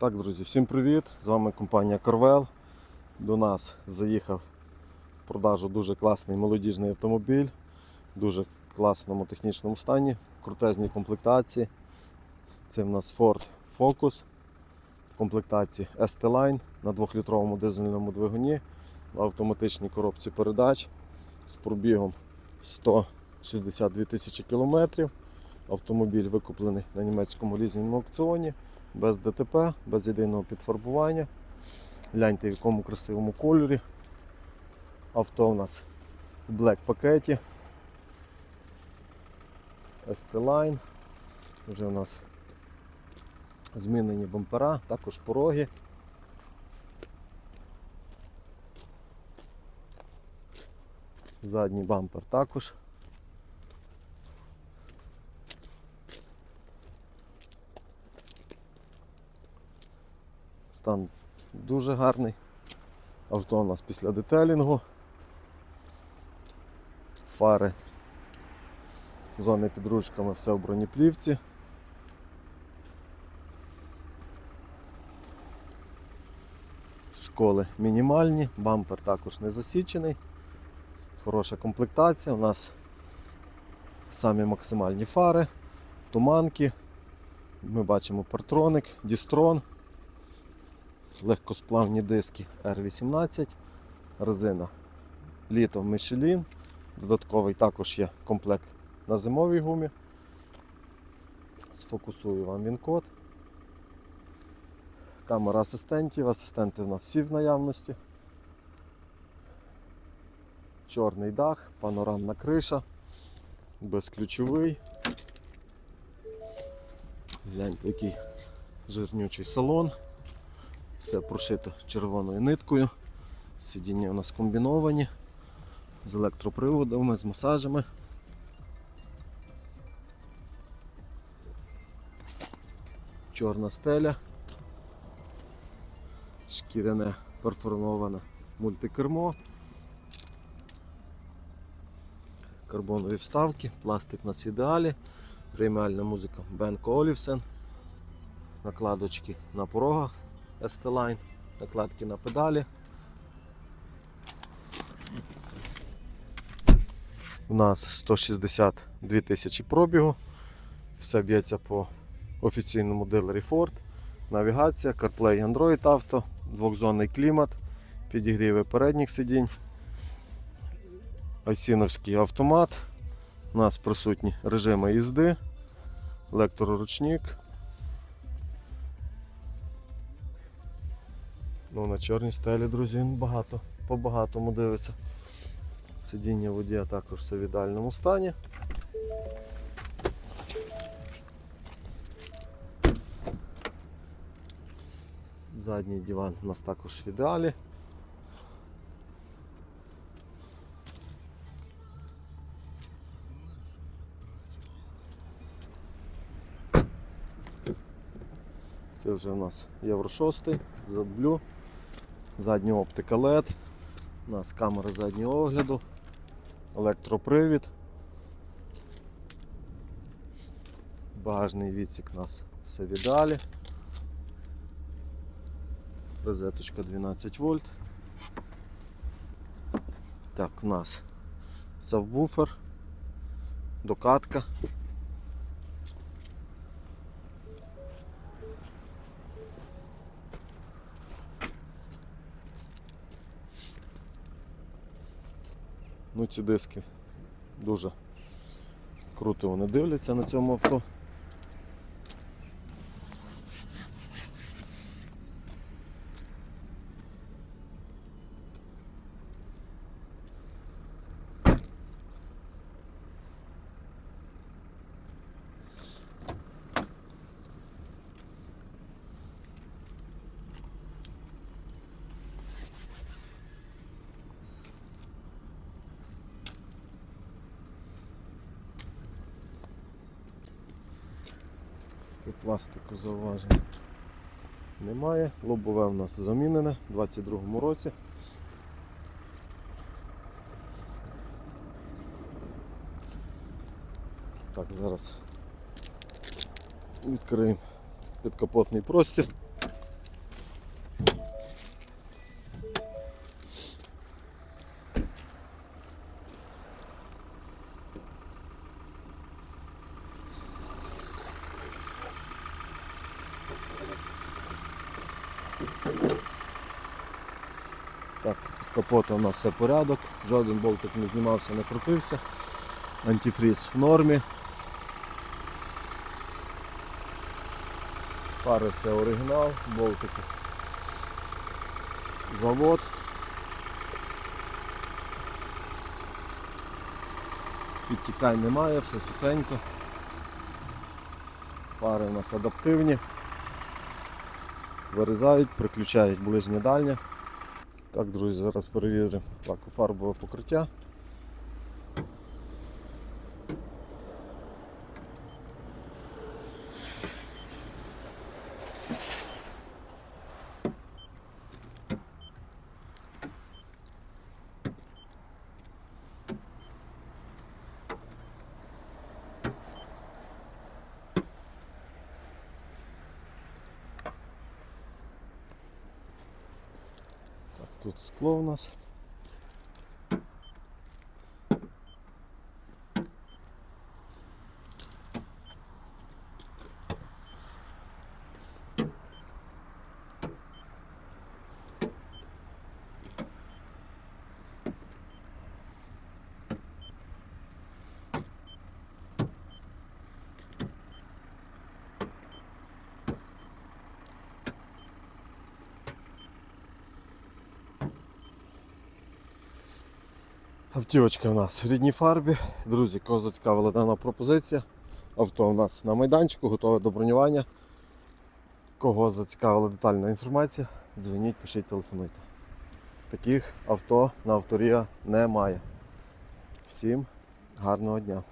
Так, друзі, всім привіт! З вами компанія Corvel. До нас заїхав в продажу дуже класний молодіжний автомобіль, в дуже класному технічному стані, крутезній комплектації. Це в нас Ford Focus в комплектації ST-Line на 2-літровому дизельному двигуні в автоматичній коробці передач з пробігом 162 тисячі кілометрів. Автомобіль викуплений на німецькому лізинговому аукціоні без ДТП, без єдиного підфарбування. Гляньте в якому красивому кольорі. Авто у нас в блек пакеті. ST-Line. Вже у нас змінені бампера, також пороги. Задній бампер також. Стан дуже гарний. Авто у нас після детелінгу. Фари. Зони під ручками, все в бронеплівці. Сколи мінімальні, бампер також не засічений. Хороша комплектація. У нас самі максимальні фари, туманки. Ми бачимо партроник, дістрон легкосплавні диски R18, резина літо Michelin. Додатковий також є комплект на зимовій гумі. Сфокусую вам він код. Камера асистентів, асистенти в нас всі в наявності. Чорний дах, панорамна криша, безключовий. Гляньте, який жирнючий салон. Все прошито червоною ниткою. Сидіння у нас комбіновані з електроприводами, з масажами. Чорна стеля, шкіряне перформоване мультикермо, карбонові вставки, пластик на свідеалі, преміальна музика Бенко Олівсен, накладочки на порогах ST-Line, накладки на педалі. У нас 162 тисячі пробігу. Все б'ється по офіційному дилері Ford. Навігація, CarPlay Android Auto, двохзонний клімат, підігріви передніх сидінь, айсіновський автомат. У нас присутні режими їзди, електроручник. Ну, на чорній стелі, друзі, він багато, по-багатому дивиться. Сидіння водія також все в ідеальному стані. Задній диван у нас також в ідеалі. Це вже у нас Євро 6, задблю, задня оптика LED, у нас камера заднього огляду, електропривід. Багажний відсік у нас все в ідеалі. Розеточка 12 вольт. Так, у нас сабвуфер, докатка. Ну ці диски дуже круто вони дивляться на цьому авто. По пластику зауважень немає. Лобове в нас замінене у 22-му році. Так, зараз відкриємо підкапотний простір. Капота у нас все порядок, жоден болтик не знімався, не крутився. Антифріз в нормі. Фари все оригінал, болтики. Завод. Підтікань немає, все сухенько. Фари у нас адаптивні. Вирізають, приключають ближнє дальнє. Так, друзі, зараз перевіримо лакофарбове покриття. Тут скло у нас. Автівочка у нас в рідній фарбі. Друзі, кого зацікавила дана пропозиція. Авто у нас на майданчику, готове до бронювання. Кого зацікавила детальна інформація, дзвоніть, пишіть, телефонуйте. Таких авто на авторія немає. Всім гарного дня!